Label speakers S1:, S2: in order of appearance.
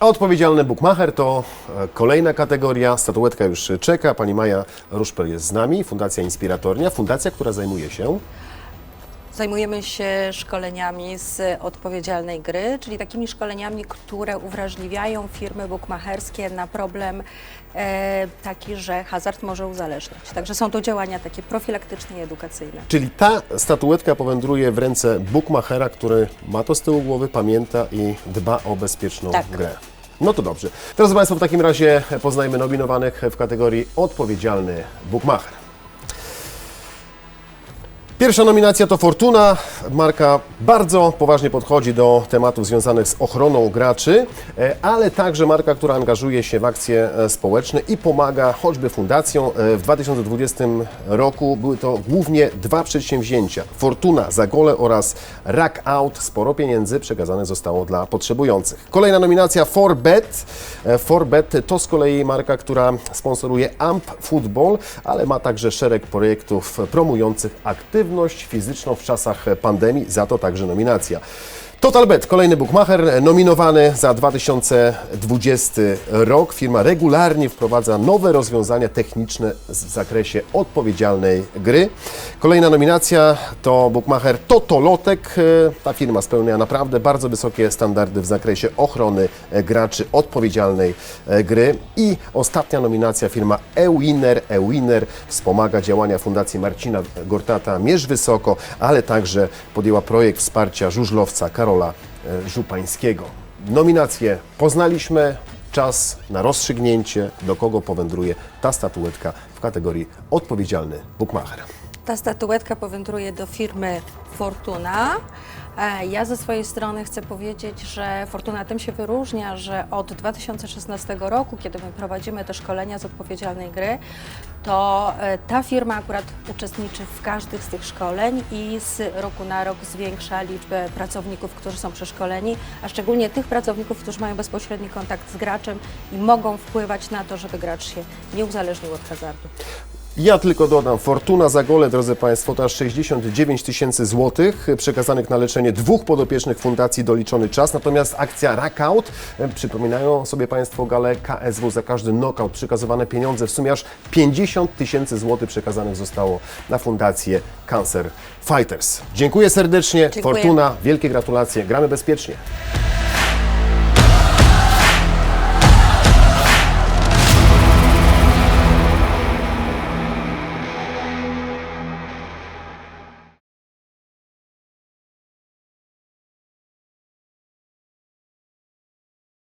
S1: A odpowiedzialny bookmacher to e, kolejna kategoria. Statuetka już czeka. Pani Maja Ruszpel jest z nami. Fundacja Inspiratornia. Fundacja, która zajmuje się
S2: Zajmujemy się szkoleniami z odpowiedzialnej gry, czyli takimi szkoleniami, które uwrażliwiają firmy bukmacherskie na problem e, taki, że hazard może uzależniać. Także są to działania takie profilaktyczne i edukacyjne.
S1: Czyli ta statuetka powędruje w ręce bookmachera, który ma to z tyłu głowy, pamięta i dba o bezpieczną
S2: Tak.
S1: grę. No to dobrze. Teraz Państwo w takim razie poznajmy nominowanych w kategorii odpowiedzialny bookmacher. Pierwsza nominacja to Fortuna. Marka bardzo poważnie podchodzi do tematów związanych z ochroną graczy, e, ale także marka, która angażuje się w akcje e, społeczne i pomaga choćby fundacjom. E, W 2020 roku były to głównie dwa przedsięwzięcia. Fortuna za gole oraz Rack Out. Sporo pieniędzy przekazane zostało dla potrzebujących. Kolejna nominacja Forbet. Forbet to z kolei marka, która sponsoruje AMP Football, ale ma także szereg projektów promujących aktywność fizyczną w czasach pandemii, za to także nominacja. TotalBet, kolejny bookmacher nominowany za 2020 rok. Firma regularnie wprowadza nowe rozwiązania techniczne w zakresie odpowiedzialnej gry. Kolejna nominacja to bookmacher Totolotek. Ta firma spełnia naprawdę bardzo wysokie standardy w zakresie ochrony graczy odpowiedzialnej gry. I ostatnia nominacja firma eWinner. eWinner wspomaga działania Fundacji Marcina Gortata Mierz Wysoko, ale także podjęła projekt wsparcia żużlowca Karola e, Żupańskiego. Nominacje poznaliśmy. Czas na rozstrzygnięcie, do kogo powędruje ta statuetka w kategorii odpowiedzialny bookmacher.
S2: Ta statuetka powędruje do firmy Fortuna. E, Ja ze swojej strony chcę powiedzieć, że Fortuna tym się wyróżnia, że od 2016 roku, kiedy my prowadzimy te szkolenia z odpowiedzialnej gry, to e, ta firma akurat uczestniczy w każdych z tych szkoleń i z roku na rok zwiększa liczbę pracowników, którzy są przeszkoleni, a szczególnie tych pracowników, którzy mają bezpośredni kontakt z graczem i mogą wpływać na to, żeby gracz się nie uzależnił od hazardu.
S1: Ja tylko dodam, fortuna za gole, drodzy Państwo, to aż 69 tysięcy złotych przekazanych na leczenie dwóch podopiecznych fundacji doliczony czas. Natomiast akcja Rackout, e, przypominają sobie Państwo galę KSW za każdy knockout, przekazywane pieniądze w sumie aż 50 tysięcy złotych przekazanych zostało na fundację Cancer Fighters. Dziękuję serdecznie,
S2: Dziękuję.
S1: Fortuna, wielkie gratulacje, gramy bezpiecznie.